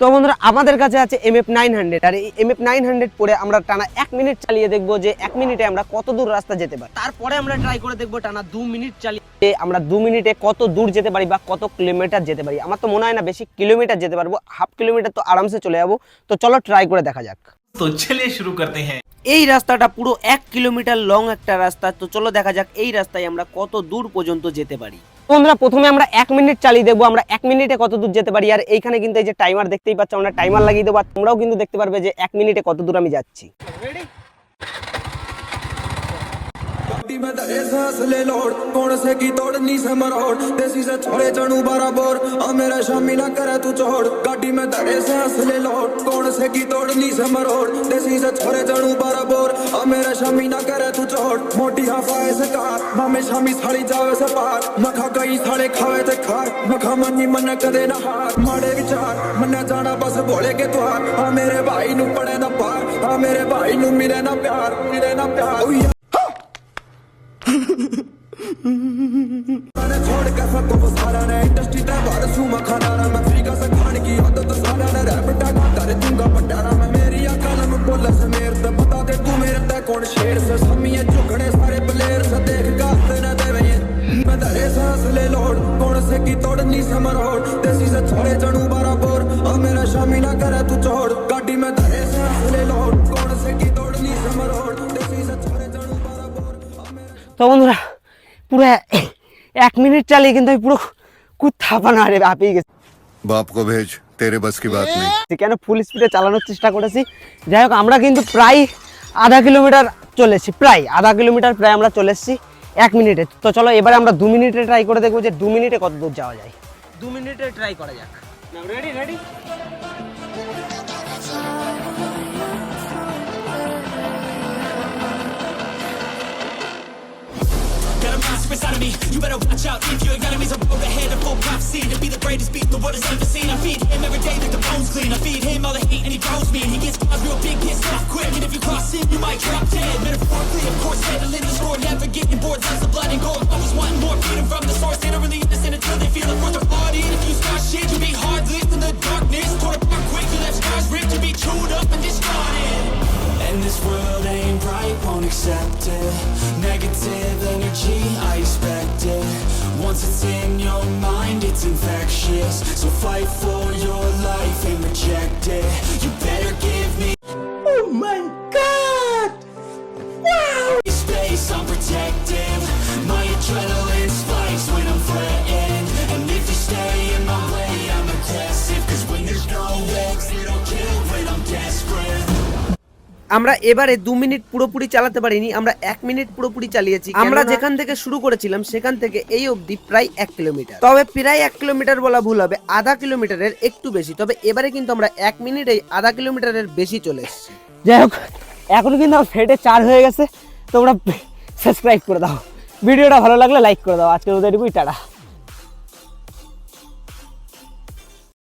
তো বন্ধুরা আমাদের কাছে আছে এম এফ নাইন হান্ড্রেড আর এই এম এফ নাইন হান্ড্রেড পরে আমরা টানা এক মিনিট চালিয়ে দেখব যে এক মিনিটে আমরা কত দূর রাস্তা যেতে পারি। তারপরে আমরা ট্রাই করে দেখব টানা দু মিনিট চালিয়ে আমরা দু মিনিটে কত দূর যেতে পারি বা কত কিলোমিটার যেতে পারি। আমার তো মনে হয় না বেশি কিলোমিটার যেতে পারব হাফ কিলোমিটার তো আরামসে চলে যাব। তো চলো ট্রাই করে দেখা যাক। তো চলে শুরু করতে হ্যাঁ। এই রাস্তাটা পুরো এক কিলোমিটার লং একটা রাস্তা। তো চলো দেখা যাক এই রাস্তায় আমরা কত দূর পর্যন্ত যেতে পারি। বন্ধুরা, প্রথমে আমরা এক মিনিট চালিয়ে দেবো আমরা এক মিনিটে কত দূর যেতে পারি। আর এইখানে কিন্তু এই যে টাইমার দেখতেই পাচ্ছ, আমরা টাইমার লাগিয়ে দেবো, আর তোমরাও কিন্তু দেখতে পারবে যে এক মিনিটে কত দূর আমি যাচ্ছি। मिट्टी में दहे सांस ले लौट कौन से की तोड़नी से मरोड़ देसी से छोड़े चढ़ू बराबर। और मेरा शामी ना करे तू छोड़ गाड़ी में दहे सांस ले लौट कौन से की तोड़नी से मरोड़ देसी से छोड़े चढ़ू बराबर। और मेरा शामी ना करे तू छोड़ मोटी हवाए से कार। मामे शामी साड़ी जावे से पार। मखा गई साड़े खावे ते खार। मखा मनी मन कदे ना हार। माड़े विचार। मन जाना बस बोले के तुहार। हाँ मेरे भाई नु पड़े ना पार। आ मेरे भाई नु मिले ना प्यार। मिले ना प्यार। তো বন্ধুরা পুরো এক মিনিট চালিয়ে কিন্তু আমি পুরো কুত্থা বানারে গেছে। বাপ কো ভেজ তেরে বাস কি বাত নেই। কেন ফুল স্পিডে চালানোর চেষ্টা করেছি। যাই হোক আমরা কিন্তু প্রায় আধা কিলোমিটার চলে এসেছি প্রায় আধা কিলোমিটার প্রায় আমরা চলে এসেছি এক মিনিটে। তো চলো এবারে আমরা দু মিনিটে ট্রাই করে দেখব যে দু মিনিটে কত দূর যাওয়া যায়। দু মিনিটে ট্রাই করা যাক। Ready ready me. You better watch out if your enemies are road ahead of full prophecy to be the greatest beast the world has ever seen. I feed him every day like the bones clean. I feed him all the hate and he grows me. And he gets caught real big, gets off quick. And if you cross him, you might drop dead. Metaphorically, of course, settling the score, never getting bored. Sense of blood and gore. Always wanting more freedom from the source. They don't really innocent until they feel it worth their blood. And if you start shit, you be hard lived in the darkness. Torn apart quick, you left scars ripped. You be chewed up and discarded. And this world ain't right, won't accept it Negative energy, I expect it Once it's in your mind, it's infectious. So fight for your life and reject it আমরা এবারে দু minute পুরোপুরি চালাতে পারিনি আমরা এক minute পুরোপুরি চালিয়েছি। আমরা যেখান থেকে শুরু করেছিলাম সেখান থেকে এই অবধি প্রায় এক কিলোমিটার। তবে প্রায় এক কিলোমিটার বলা ভুল হবে আধা কিলোমিটারের একটু বেশি তবে এবারে কিন্তু আমরা এক মিনিটেই আধা কিলোমিটারের বেশি চলে এসেছি। যাই হোক এখন কিন্তু আমার ফেটে চার হয়ে গেছে তোমরা সাবস্ক্রাইব করে দাও। ভিডিওটা ভালো লাগলে লাইক করে দাও আজকের মতো এটুকুই টাটা।